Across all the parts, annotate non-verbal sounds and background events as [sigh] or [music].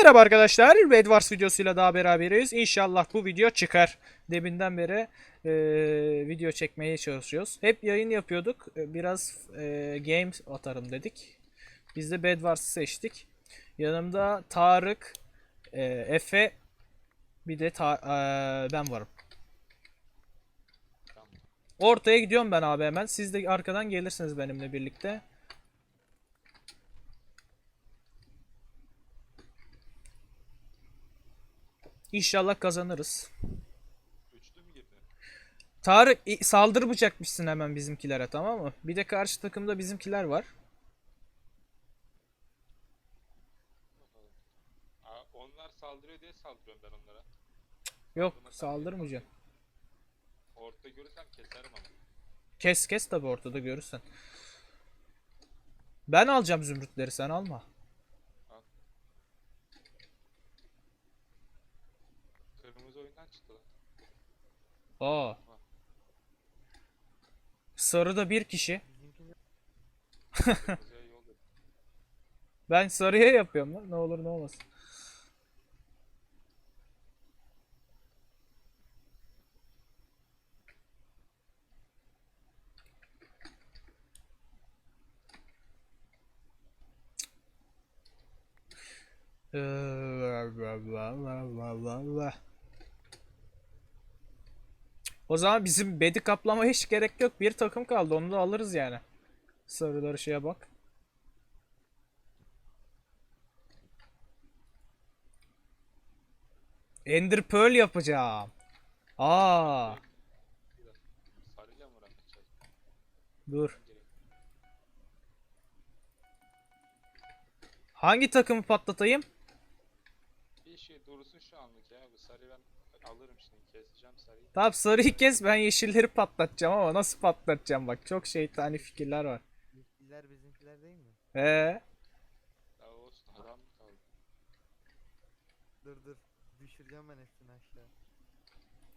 Merhaba arkadaşlar. Red Wars videosuyla daha beraberiz. İnşallah bu video çıkar. Deminden beri e, video çekmeye çalışıyoruz. Hep yayın yapıyorduk. E, Biraz e, game atarım dedik. Biz de Bed Wars'ı seçtik. Yanımda Tarık, e, Efe, bir de Ta- e, ben varım. Ortaya gidiyorum ben abi hemen. Siz de arkadan gelirsiniz benimle birlikte. İnşallah kazanırız. Tarık i- saldırmayacakmışsın hemen bizimkilere tamam mı? Bir de karşı takımda bizimkiler var. Aa, onlar saldırıyor diye saldırıyorum ben onlara. Yok saldırmayacaksın. Orta görürsem keserim ama. Kes kes tabi ortada görürsen. Ben alacağım zümrütleri sen alma. Kırmızı oyundan çıktı lan. Aa. Sarıda bir kişi. Kırmızıya yol yok. [laughs] Ben sarıya yapıyorum lan. Ne olur ne olmaz. O zaman bizim bedi kaplama hiç gerek yok. Bir takım kaldı. Onu da alırız yani. Sarıları şeye bak. Ender Pearl yapacağım. Aa, dur. Hangi takımı patlatayım? Bir şey dursun şu anlık ya. Bu sarıyı ben alırım şimdi. Keseceğim sarıyı. Tamam sarıyı kes ben yeşilleri patlatacağım ama nasıl patlatacağım bak çok şeytani fikirler var. Bizimkiler bizimkiler değil mi? Ee, Ya olsun adam mı kaldı? Dur dur. Düşüreceğim ben hepsini aşağı.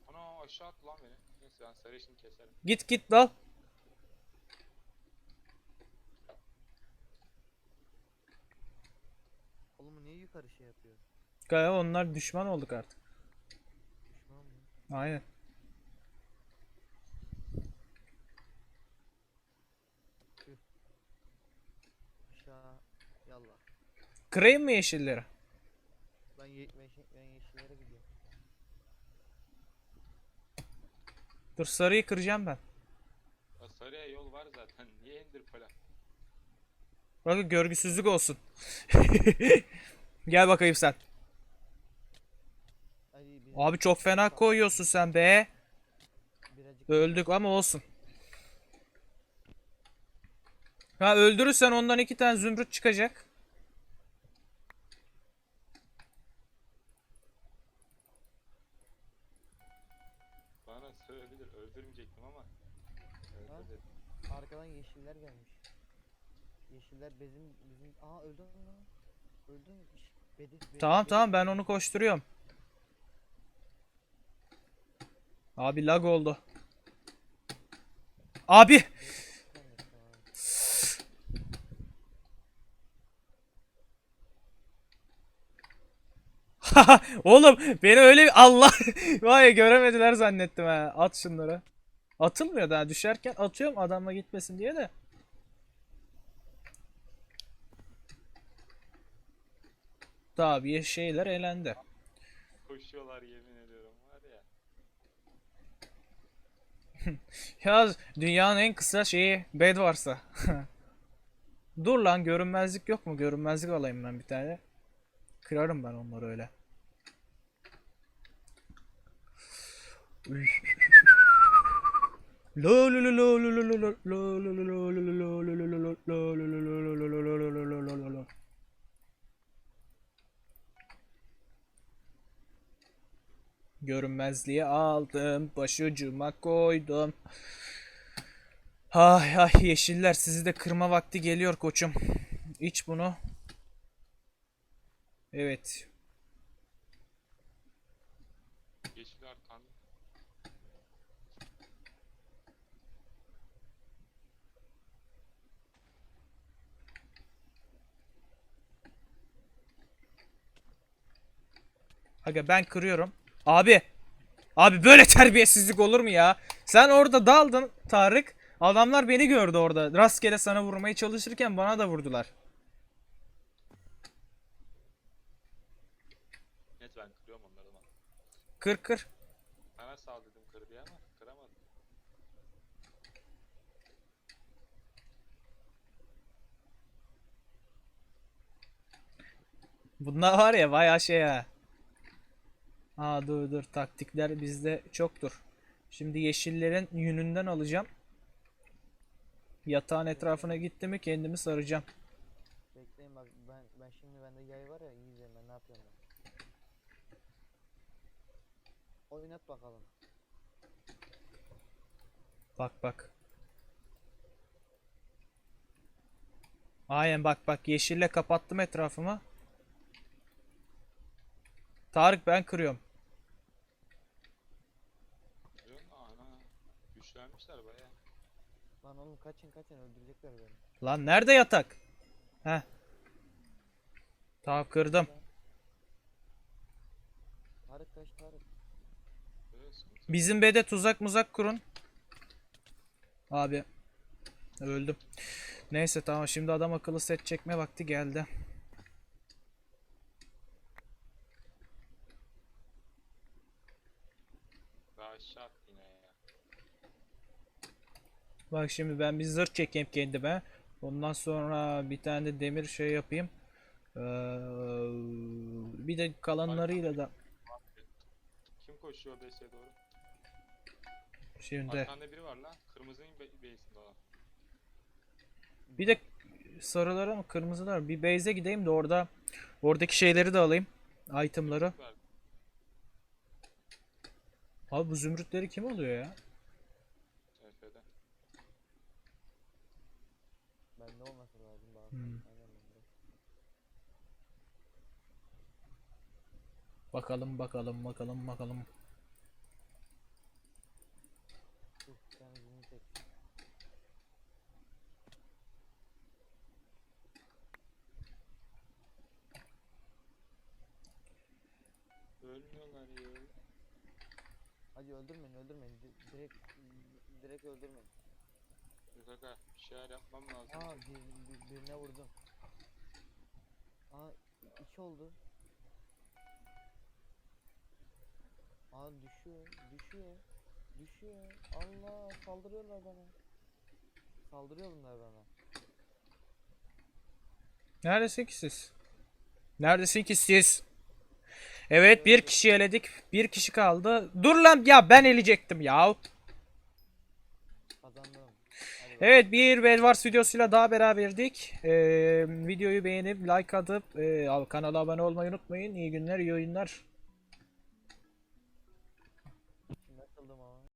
Ana aşağı attı lan beni. Neyse ben sarıyı şimdi keserim. git git dal. Oğlum niye yukarı şey yapıyor? Gaya onlar düşman olduk artık. Aynen. Aşağı. Yallah. Kırayım mı yeşilleri? Ben, ye ben, ben yeşillere gidiyorum. Dur sarıyı kıracağım ben. Ya sarıya yol var zaten. [laughs] Niye indir falan? Bakın görgüsüzlük olsun. [laughs] Gel bakayım sen. Abi çok fena koyuyorsun sen be. Öldük ama olsun. Ha öldürürsen ondan iki tane zümrüt çıkacak. Bana söyleyebilir. Öldürmeyecektim ama. Ha? Öldür dedim. arkadan yeşiller gelmiş. Yeşiller bizim bizim aa öldü mü? Öldü mü? Bedi, bedi, Tamam bedi- tamam ben onu koşturuyorum. Abi lag oldu. Abi [laughs] Oğlum beni öyle Allah [laughs] vay göremediler zannettim ha. At şunları. Atılmıyor daha düşerken atıyorum adamla gitmesin diye de. Tabii şeyler elendi. Koşuyorlar yemin ediyorum var ya. Ya dünyanın en kısa şeyi bed varsa. Dur lan görünmezlik yok mu? Görünmezlik alayım ben bir tane. Kırarım ben onları öyle. Lo lo lo lo lo lo lo lo lo lo lo lo lo lo lo lo Görünmezliği aldım, başucuma koydum. Ay ay yeşiller sizi de kırma vakti geliyor koçum. İç bunu. Evet. Yeşil arkan. Aga ben kırıyorum. Abi. Abi böyle [laughs] terbiyesizlik olur mu ya? Sen orada daldın Tarık. Adamlar beni gördü orada. Rastgele sana vurmaya çalışırken bana da vurdular. Net ben kırıyorum onları ama. Kır kır. Sana sal dedim kır diye ama kıramadım. Bunlar var ya bayağı şey ha. Aa dur dur taktikler bizde çoktur. Şimdi yeşillerin yününden alacağım. Yatağın etrafına gitti mi kendimi saracağım. Bekleyin bak ben ben şimdi bende yay var ya izleyin ben ne yapıyorum ben. Oynat bakalım. Bak bak. Aynen bak bak yeşille kapattım etrafımı. Tarık ben. Kırıyorum Lan oğlum kaçın kaçın öldürecekler beni. Lan nerede yatak? Heh. Tamam kırdım. Tarık kaç Tarık. Bizim bede tuzak muzak kurun. Abi. Öldüm. Neyse tamam şimdi adam akıllı set çekme vakti geldi. Daha aşağı yine ya. Bak şimdi ben bir zırh çekeyim kendime. Ondan sonra bir tane de demir şey yapayım. Ee, bir de kalanlarıyla da Kim koşuyor BS'ye doğru? şimdi Arkanda biri var lan. Kırmızının be base'inde olan. bir de sarılara mı kırmızılar bir base'e gideyim de orada oradaki şeyleri de alayım. Itemları. Abi bu zümrütleri kim alıyor ya? TF'de. Bende olması lazım bak. Hmm. Aynen bende. Bakalım bakalım bakalım bakalım. Dur. Ölmüyorlar ya. Hadi öldürmeyin öldürmeyin. Di- direkt direkt öldürmeyin. Yok aga bir şeyler yapmam lazım. Aa bir, bir- birine vurdum. Aa iki oldu. Aa düşüyor, düşüyor, düşüyor. Allah saldırıyorlar bana. Saldırıyor bunlar bana. Neredesin ki siz? Neredesin ki siz? Evet bir kişi eledik. Bir kişi kaldı. Dur lan ya ben eleyecektim ya. Evet bir Bedwars videosuyla daha beraberdik. Ee, videoyu beğenip like atıp e, kanala abone olmayı unutmayın. İyi günler iyi oyunlar.